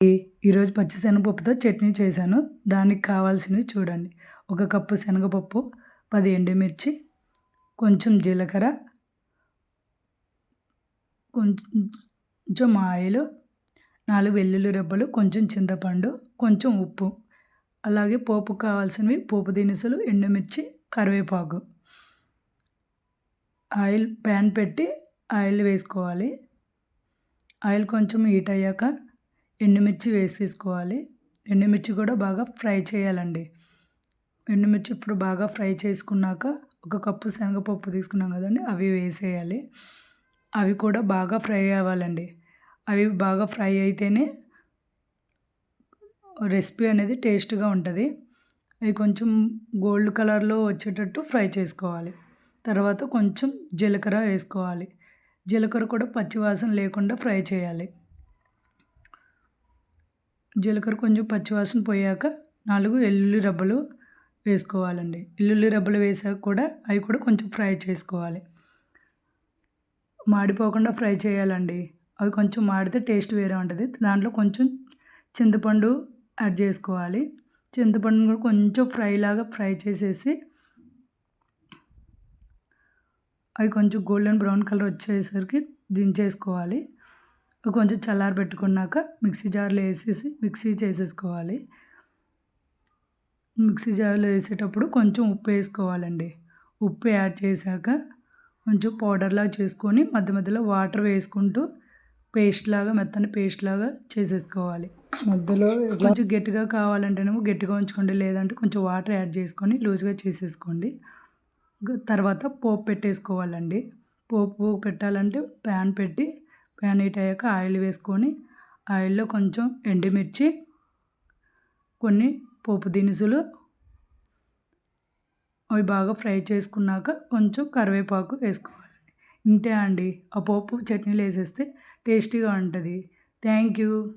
ఈరోజు పచ్చి శనగపప్పుతో చట్నీ చేశాను. దానికి కావాల్సినవి చూడండి. ఒక కప్పు శనగపప్పు పది ఎండుమిర్చి కొంచెం జీలకర్ర కొంచెం ఆయిల్ నాలుగు వెల్లుల్లి రెబ్బలు కొంచెం చింతపండు కొంచెం ఉప్పు. అలాగే పోపు కావాల్సినవి పోపు దినుసులు ఎండుమిర్చి కరివేపాకు. ఆయిల్ ప్యాన్ పెట్టి ఆయిల్ వేసుకోవాలి. ఆయిల్ కొంచెం హీట్ అయ్యాక ఎండుమిర్చి వేసేసుకోవాలి. ఎండుమిర్చి కూడా బాగా ఫ్రై చేయాలండి. ఎండుమిర్చి ఇప్పుడు బాగా ఫ్రై చేసుకున్నాక ఒక కప్పు శనగపప్పు తీసుకున్నాం కదండి అవి వేసేయాలి. అవి కూడా బాగా ఫ్రై అవ్వాలండి. అవి బాగా ఫ్రై అయితేనే రెసిపీ అనేది టేస్ట్గా ఉంటుంది. అవి కొంచెం గోల్డ్ కలర్లో వచ్చేటట్టు ఫ్రై చేసుకోవాలి. తర్వాత కొంచెం జీలకర్ర వేసుకోవాలి. జీలకర్ర కూడా పచ్చివాసన లేకుండా ఫ్రై చేయాలి. జీలకర్ర కొంచెం పచ్చివాసన పోయాక నాలుగు వెల్లుల్లి రబ్బలు వేసుకోవాలండి. వెల్లుల్లి రబ్బలు వేసాక కూడా అవి కూడా కొంచెం ఫ్రై చేసుకోవాలి. మాడిపోకుండా ఫ్రై చేయాలండి. అవి కొంచెం మాడితే టేస్ట్ వేరే ఉంటుంది. దాంట్లో కొంచెం చింతపండు యాడ్ చేసుకోవాలి. చింతపండును కూడా కొంచెం ఫ్రై లాగా ఫ్రై చేసేసి అవి కొంచెం గోల్డెన్ బ్రౌన్ కలర్ వచ్చేసరికి దించేసుకోవాలి. కొంచెం చల్లారి పెట్టుకున్నాక మిక్సీ జార్లో వేసేసి మిక్సీ చేసేసుకోవాలి. మిక్సీ జార్లో వేసేటప్పుడు కొంచెం ఉప్పు వేసుకోవాలండి. ఉప్పు యాడ్ చేశాక కొంచెం పౌడర్లా చేసుకొని మధ్య మధ్యలో వాటర్ వేసుకుంటూ పేస్ట్ లాగా మెత్తని పేస్ట్ లాగా చేసేసుకోవాలి. మధ్యలో కొంచెం గట్టిగా కావాలంటేనేమో గట్టిగా ఉంచుకోండి లేదంటే కొంచెం వాటర్ యాడ్ చేసుకొని లూజ్గా చేసేసుకోండి. తర్వాత పోపు పెట్టేసుకోవాలండి. పోపు పెట్టాలంటే ప్యాన్ పెట్టి ప్యాన్ హీట్ అయ్యాక ఆయిల్ వేసుకొని ఆయిల్లో కొంచెం ఎండుమిర్చి కొన్ని పోపు దినుసులు. అవి బాగా ఫ్రై చేసుకున్నాక కొంచెం కరివేపాకు వేసుకోవాలి. ఇంతే అండి. ఆ పోపు చట్నీలు వేసేస్తే టేస్టీగా ఉంటుంది. Thank you.